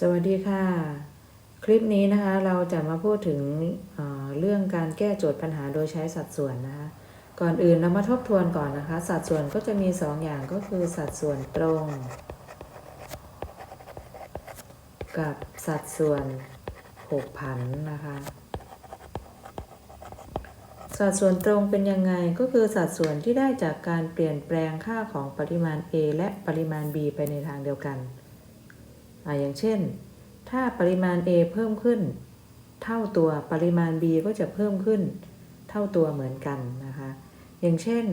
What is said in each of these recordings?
สวัสดีค่ะ คลิปนี้นะคะเราจะมาพูดถึงเเรื่องการแก้โจทย์ปัญหาโดยใช้สัดส่วนนะคะ ก่อนอื่นเรามาทบทวนก่อนนะคะ สัดส่วนก็จะมี 2อย่างก็คือสัดส่วนตรง กับสัดส่วนหกผันนะคะ สัดส่วนตรงเป็นยังไงก็คือสัดส่วนที่ได้จากการเปลี่ยนแปลงค่าของปริมาณ A และปริมาณ B ไปในทางเดียวกัน อ่าอย่างเช่น ถ้าปริมาณ A เพิ่มขึ้น เท่าตัวปริมาณ B ก็จะเพิ่มขึ้น เท่าตัวเหมือนกันนะคะ อย่างเช่น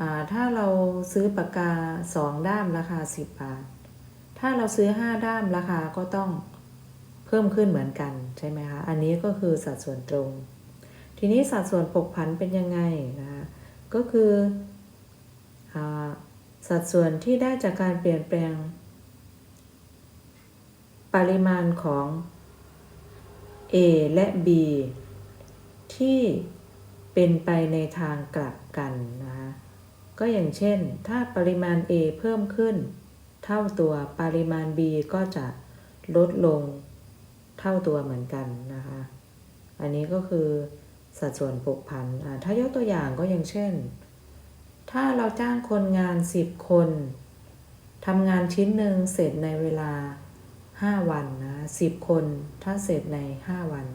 อ่าถ้าเราซื้อปากกา 2 ด้ามราคา 10 บาท ถ้าเราซื้อ 5 ด้ามราคาก็ต้องเพิ่มขึ้นเหมือนกันใช่ไหมคะ อันนี้ก็คือสัดส่วนตรง ทีนี้สัดส่วนผกผันเป็นยังไงนะคะ ก็คืออาสัดส่วนที่ได้จากการเปลี่ยนแปลง ปริมาณของ A และ B ที่เป็นไปในทางกลับกันนะคะก็อย่างเช่น ถ้าปริมาณ A เพิ่มขึ้น เท่าตัวปริมาณ B ก็จะลดลงเท่าตัวเหมือนกันนะคะ อันนี้ก็คือสัดส่วนผกผันถ้ายกตัวอย่างก็อย่างเช่น ถ้าเราจ้างคนงาน 10 คนทำงานชิ้นหนึ่งเสร็จในเวลา 5 วันนะ10 คนถ้าเสร็จใน 5 วัน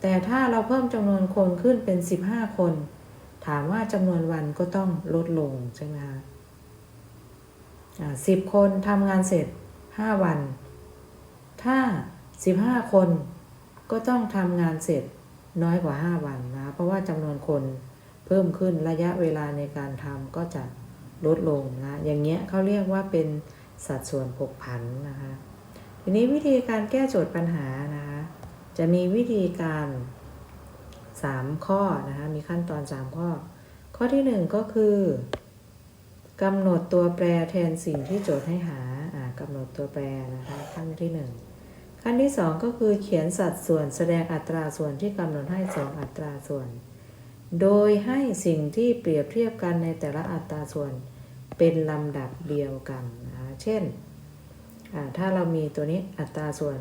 แต่ถ้าเราเพิ่มจำนวนคนขึ้นเป็น 15 คน ถามว่าจำนวนวันก็ต้องลดลงใช่ไหมคะอ่า10คนทำงานเสร็จ 5 วัน ถ้า 15 คนก็ต้องทำงานเสร็จน้อยกว่า 5 วันนะ เพราะว่าจำนวนคนเพิ่มขึ้นระยะเวลาในการทำก็จะลดลงนะ อย่างเงี้ยเขาเรียกว่าเป็นสัดส่วนผกผันนะคะ ทีนี้วิธีการแก้โจทย์ปัญหานะคะจะมีวิธีการ 3 ข้อนะคะมีขั้นตอน 3 ข้อ ข้อที่ 1 ก็คือกำหนดตัวแปรแทนสิ่งที่โจทย์ให้หาอ่ากำหนดตัวแปรนะคะขั้นที่ 1 ขั้นที่ 2 ก็คือเขียนสัดส่วนแสดงอัตราส่วนที่กำหนดให้ 2 อัตราส่วน โดยให้สิ่งที่เปรียบเทียบกันในแต่ละอัตราส่วนเป็นลำดับเดียวกันนะคะเช่น ถ้าเรามีตัวนี้อัตราส่วน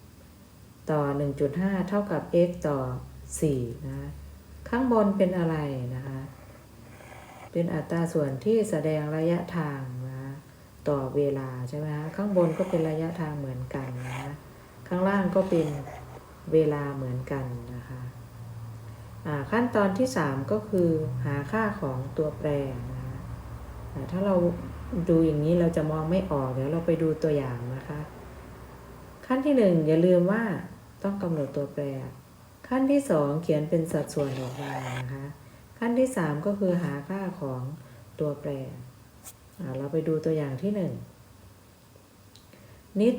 180 ต่อ 1.5 เท่ากับ x ต่อ 4นะข้างบนเป็นอะไรนะคะ เป็นอัตราส่วนที่แสดงระยะทางนะต่อเวลาใช่ไหมคะข้างบนก็เป็นระยะทางเหมือนกันนะข้างล่างก็เป็นเวลาเหมือนกันนะคะขั้นตอนที่ 3 ก็คือหาค่าของตัวแปรนะคะถ้าเรา ดูอย่างนี้เราจะมองไม่ออกเดี๋ยวเราไปดูตัวอย่างนะคะ ขั้นที่1อย่าลืมว่าต้องกำหนดตัวแปร ขั้นที่2เขียนเป็นสัดส่วนออกมานะคะ ขั้นที่3ก็คือหาค่าของตัวแปร เราไปดูตัวอย่างที่1นิด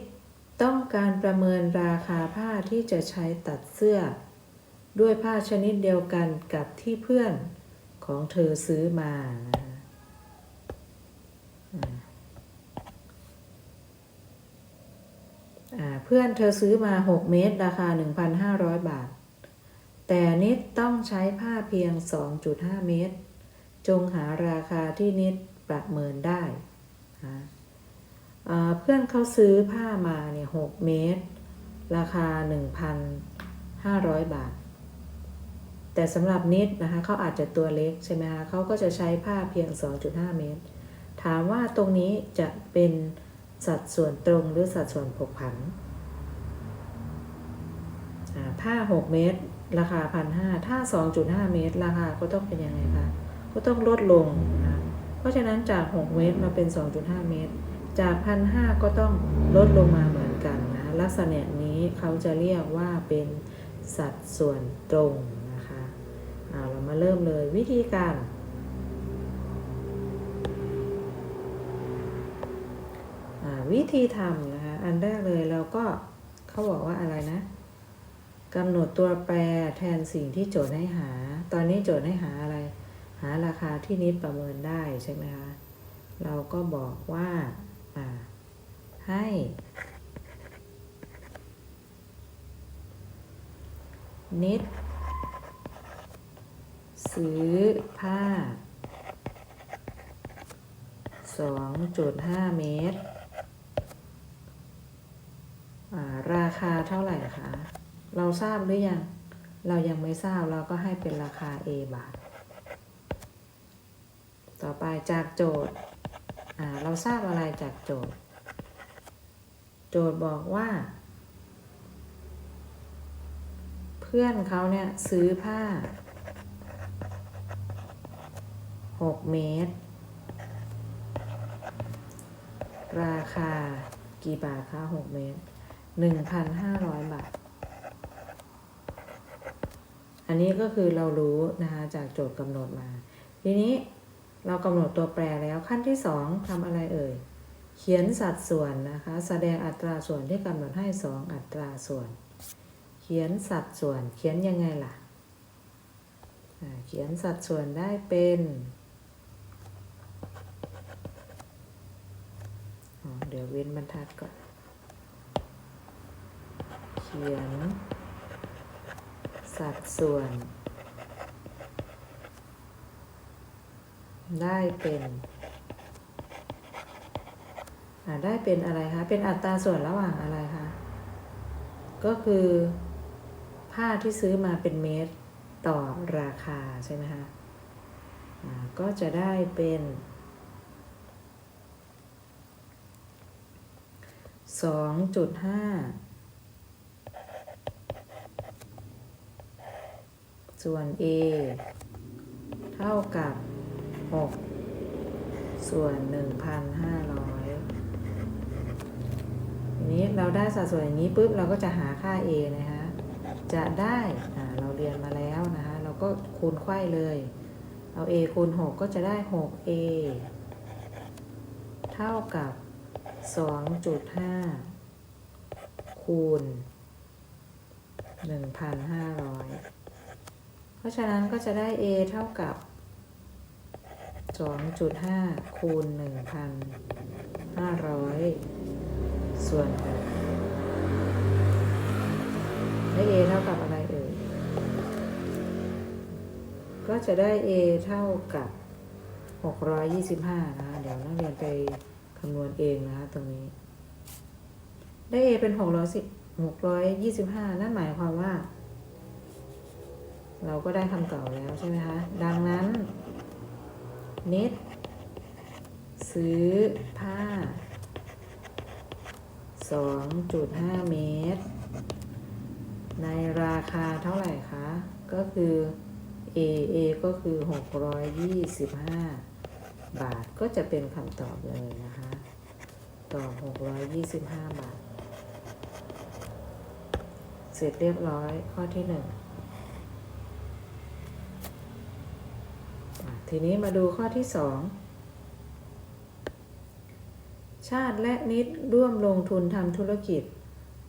ต้องการประเมินราคาผ้าที่จะใช้ตัดเสื้อ ด้วยผ้าชนิดเดียวกันกับที่เพื่อนของเธอซื้อมานะ เพื่อนเธอซื้อมา 6 เมตร ราคา 1,500 บาท แต่นิดต้องใช้ผ้าเพียง 2.5 เมตร จงหาราคาที่นิดประเมินได้ เพื่อนเขาซื้อผ้ามาเนี่ย6เมตร ราคา 1,500 บาท แต่สำหรับนิดนะคะเขาอาจจะตัวเล็กใช่ไหมคะเขาก็จะใช้ผ้าเพียง 2.5 เมตร ถามว่าตรงนี้จะเป็นสัดส่วนตรงหรือสัดส่วนผกผันถ้า 6 เมตร ราคา1,500ถ้า 2.5 เมตร ราคาก็ต้องเป็นยังไงคะ ก็ต้องลดลงนะ เพราะฉะนั้นจาก 6 เมตรมาเป็น 2.5 เมตร จาก1,500ก็ต้องลดลงมาเหมือนกันนะ ลักษณะนี้เขาจะเรียกว่าเป็นสัดส่วนตรงนะคะ เอาเรามาเริ่มเลยวิธีการ วิธีทำนะคะ อันแรกเลยเราก็เขาบอกว่าอะไรนะกำหนดตัวแปรแทนสิ่งที่โจทย์ให้หา ตอนนี้โจทย์ให้หาอะไร หาราคาที่นิดประเมินได้ใช่ไหมคะ เราก็บอกว่าให้นิด ซื้อผ้า 2.5 เมตร คาเท่าไหร่คะ เราทราบหรือยัง เรายังไม่ทราบเราก็ให้เป็นราคา A บาท ต่อไปจากโจทย์ เราทราบอะไรจากโจทย์ โจทย์บอกว่า เพื่อนเขาเนี่ยซื้อผ้า 6 เมตร ราคากี่บาทคะ 6 เมตร 1,500บาท อันนี้ก็คือเรารู้นะคะจากโจทย์กำหนดมา ทีนี้เรากำหนดตัวแปรแล้วขั้นที่สองทำอะไรเอ่ย เขียนสัดส่วนนะคะ แสดงอัตราส่วนที่กำหนดให้สองอัตราส่วน เขียนสัดส่วนเขียนยังไงล่ะ เขียนสัดส่วนได้เป็นเดี๋ยวเว้นบรรทัดก่อน ขียน สัดส่วน ได้เป็นได้เป็นอะไรคะ เป็นอัตราส่วนระหว่างอะไรคะ ก็คือผ้าที่ซื้อมาเป็นเมตรต่อราคาใช่ไหมคะก็จะได้เป็นสองจุดห้า ส่วน a เท่ากับ 6 ส่วน 1,500ทีนี้เราได้สัดส่วนอย่างนี้ปุ๊บเราก็จะหาค่า a นะคะ จะได้เราเรียนมาแล้วนะคะ เราก็คูณไข้เลย เอา a คูณ 6 ก็จะได้ 6a เท่ากับ 2.5 คูณ 1,500เพ ราะฉะนั้นก็จะได้ a เท่ากับ 2.5 คูณ 1,500 ส่วน6ได้ a เท่ากับอะไรเอ่ย ก็จะได้ a เท่ากับ 625 นะ เดี๋ยวนักเรียนไปคำนวณเองนะคะตรงนี้ ได้ a เป็น 610 625 นั่นหมายความว่า เราก็ได้คำตอบแล้วใช่ไหมคะ ดังนั้น เน็ต ซื้อผ้า 2.5 เมตร ในราคาเท่าไหร่คะ ก็คือ A A ก็คือ 625 บาทก็จะเป็นคำตอบเลยนะคะ ตอบ 625 บาท เสร็จเรียบร้อยข้อที่ 1 ทีนี้มาดูข้อที่สองชาติและนิดร่วมลงทุนทำธุรกิจ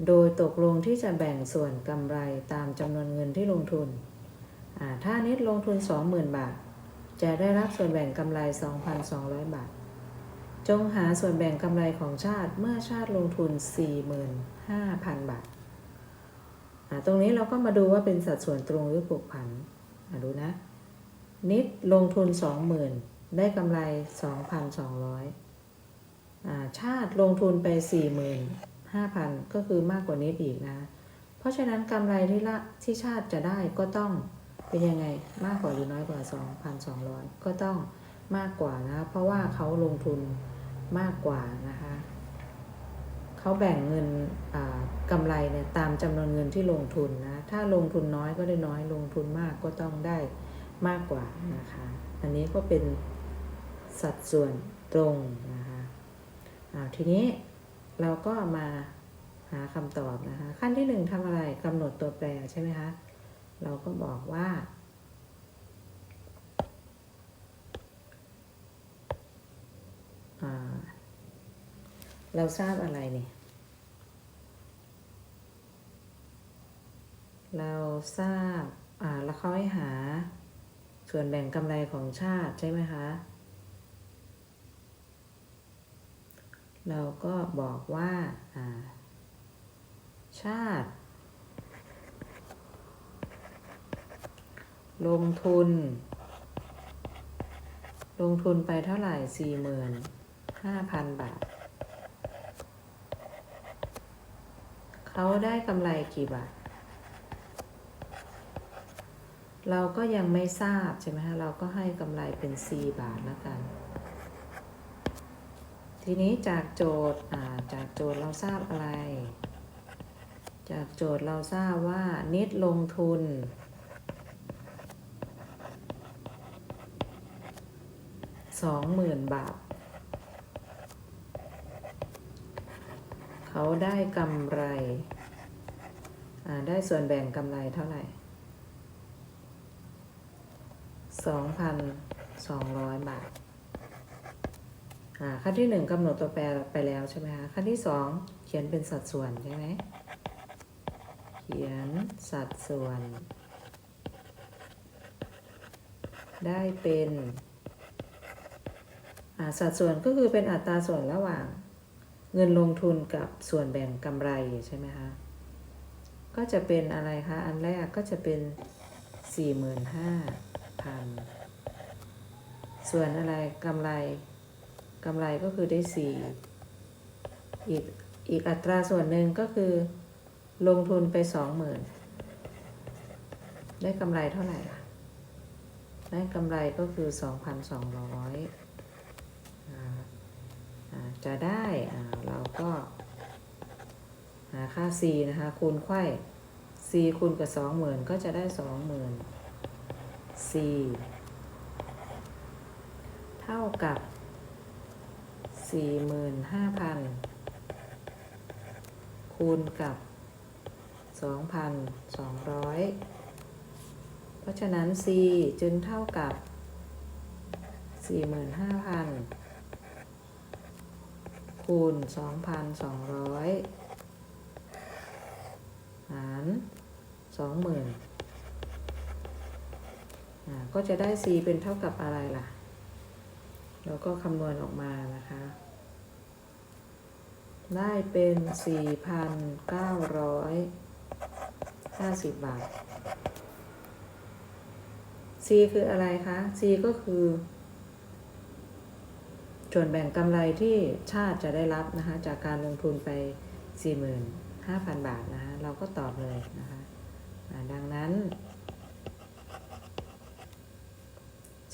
โดยตกลงที่จะแบ่งส่วนกำไรตามจำนวนเงินที่ลงทุน ถ้านิดลงทุน 20,000 บาท จะได้รับส่วนแบ่งกำไร 2,200 บาท จงหาส่วนแบ่งกำไรของชาติเมื่อชาติลงทุน 45,000 บาทอ่าตรงนี้เราก็มาดูว่าเป็นสัดส่วนตรงหรือผูกผันดูนะ นิดลงทุน 20,000 ได้กำไร 2,200อ่าชาติลงทุนไป 45,000 ก็คือมากกว่านิดอีกนะ เพราะฉะนั้นกำไรที่ละที่ชาติจะได้ก็ต้องเป็นยังไงมากกว่าหรือน้อยกว่า 2,200 ก็ต้องมากกว่านะ เพราะว่าเขาลงทุนมากกว่านะคะเขาแบ่งเงินกำไรเนี่ยตามจำนวนเงินที่ลงทุนนะ ถ้าลงทุนน้อยก็ได้น้อยลงทุนมากก็ต้องได้ มากกว่านะคะ อันนี้ก็เป็นสัดส่วนตรงนะคะอ่าทีนี้เราก็มาหาคำตอบนะคะ ขั้นที่หนึ่งทำอะไรกำหนดตัวแปรใช่ไหมคะ เราก็บอกว่าอ่าเราทราบอะไรเนี่ยเราทราบอ่าแล้วเขาให้หา ส่วนแบ่งกำไรของชาติใช่ไหมคะ เราก็บอกว่าาชาติ ลงทุน ลงทุนไปเท่าไหร่สี่หมื่นห้าพันบาท เขาได้กำไรกี่บาท เราก็ยังไม่ทราบใช่ไหมฮะเราก็ให้กำไรเป็น C บาทแล้วกัน ทีนี้จากโจทย์าจากโจทย์เราทราบอะไร จากโจทย์เราทราบว่านิดลงทุนสองหมื่นบาท เขาได้กำไร ได้ส่วนแบ่งกำไรเท่าไหร่ สองพันสองร้อยบาทาขั้นที่หนึ่งกำหนดตัวแปรไปแล้วใช่ไหมคะขั้นที่สองเขียนเป็นสัดส่วนใช่ไหมเขียนสัดส่วน ได้เป็นสัดส่วนก็คือเป็นอัตราส่วนระหว่าง เงินลงทุนกับส่วนแบ่งกำไรใช่ไหมคะก็จะเป็นอะไรคะ อันแรกก็จะเป็น 45,000 ส่วนอะไรกำไรกำไรก็คือได้4อีกอีกอัตราส่วนหนึ่งก็คือ ลงทุนไป20,000ได้กำไรเท่าไหร่ล่ะ ได้กำไรก็คือ2,200อ่าอ่าจะได้เราก็หาค่า c นะคะคูณไขว้ c คูณกับ20,000ก็จะได้20,000 c เท่ากับ 45,000 คูณกับ 2,200 เพราะฉะนั้น c จึงเท่ากับ 45,000 คูณ 2,200 หาร 20,000 ก็จะได้ c เป็นเท่ากับอะไรล่ะ เราก็คำนวณออกมานะคะ ได้เป็น 4,950 บาท C คืออะไรคะ C ก็คือ ส่วนแบ่งกำไรที่ชาติจะได้รับนะคะ จากการลงทุนไป 45,000 บาทนะคะ เราก็ตอบเลยนะคะ ดังนั้น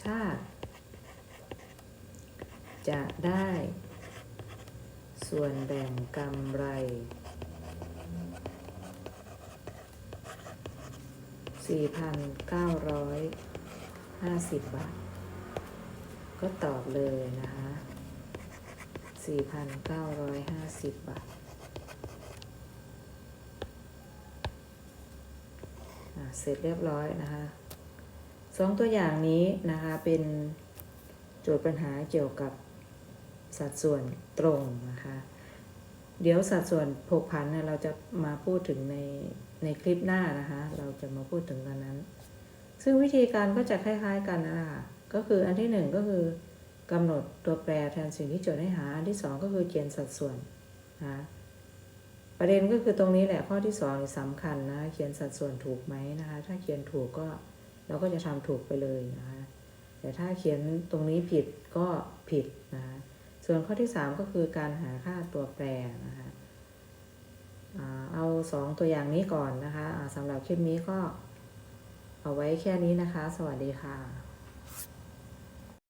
ชาติ จะได้ ส่วนแบ่งกำไร 4,950 บาท ก็ตอบเลยนะคะ 4,950 บาทเสร็จเรียบร้อยนะคะ สองตัวอย่างนี้นะคะเป็นโจทย์ปัญหาเกี่ยวกับสัดส่วนตรงนะคะ เดี๋ยวสัดส่วนผกผันเนี่ยเราจะมาพูดถึงในในคลิปหน้านะคะ เราจะมาพูดถึงกันนั้น ซึ่งวิธีการก็จะคล้าย ๆ กันนะคะก็คืออันที่หนึ่งก็คือกำหนดตัวแปรแทนสิ่งที่โจทย์ให้หา อันที่สองก็คือเขียนสัดส่วนนะประเด็นก็คือตรงนี้แหละข้อที่สองสำคัญนะเขียนสัดส่วนถูกไหมนะคะ ถ้าเขียนถูกก็ เราก็จะทำถูกไปเลยนะคะแต่ถ้าเขียนตรงนี้ผิดก็ผิดนะคะส่วนข้อที่สามก็คือการหาค่าตัวแปรนะคะเอาสองตัวอย่างนี้ก่อนนะคะสำหรับคลิปนี้ก็เอาไว้แค่นี้นะคะ สวัสดีค่ะ